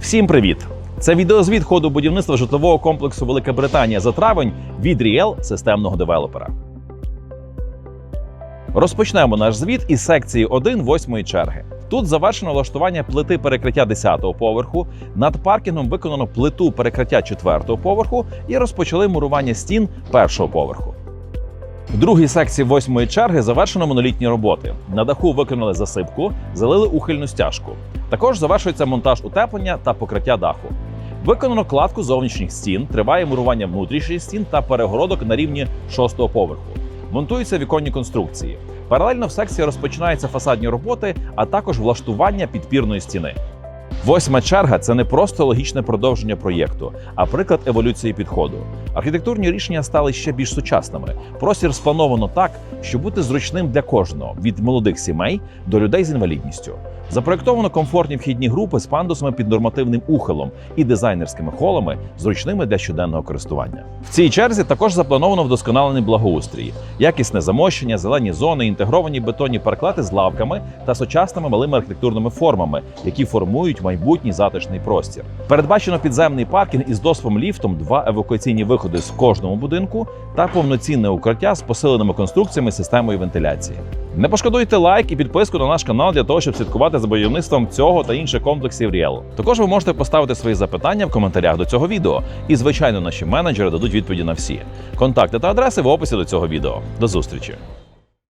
Всім привіт! Це відеозвіт ходу будівництва житлового комплексу Велика Британія за травень від Ріел системного девелопера. Розпочнемо наш звіт із секції 1 восьмої черги. Тут завершено влаштування плити перекриття 10-го поверху. Над паркінгом виконано плиту перекриття 4-го поверху і розпочали мурування стін першого поверху. В другій секції восьмої черги завершено монолітні роботи. На даху виконали засипку, залили ухильну стяжку. Також завершується монтаж утеплення та покриття даху. Виконано кладку зовнішніх стін, триває мурування внутрішніх стін та перегородок на рівні шостого поверху. Монтуються віконні конструкції. Паралельно в секції розпочинаються фасадні роботи, а також влаштування підпірної стіни. Восьма черга це не просто логічне продовження проєкту, а приклад еволюції підходу. Архітектурні рішення стали ще більш сучасними. Простір сплановано так, щоб бути зручним для кожного від молодих сімей до людей з інвалідністю. Запроєктовано комфортні вхідні групи з пандусами під нормативним ухилом і дизайнерськими холами, зручними для щоденного користування. В цій черзі також заплановано вдосконалений благоустрій, якісне замощення, зелені зони, інтегровані бетонні парклети з лавками та сучасними малими архітектурними формами, які формують майбутній затишний простір. Передбачено підземний паркінг із досвом ліфтом, два евакуаційні виходи з кожному будинку та повноцінне укриття з посиленими конструкціями системою вентиляції. Не пошкодуйте лайк і підписку на наш канал для того, щоб слідкувати за будівництвом цього та інших комплексів Ріел. Також ви можете поставити свої запитання в коментарях до цього відео, і звичайно, наші менеджери дадуть відповіді на всі. Контакти та адреси в описі до цього відео. До зустрічі!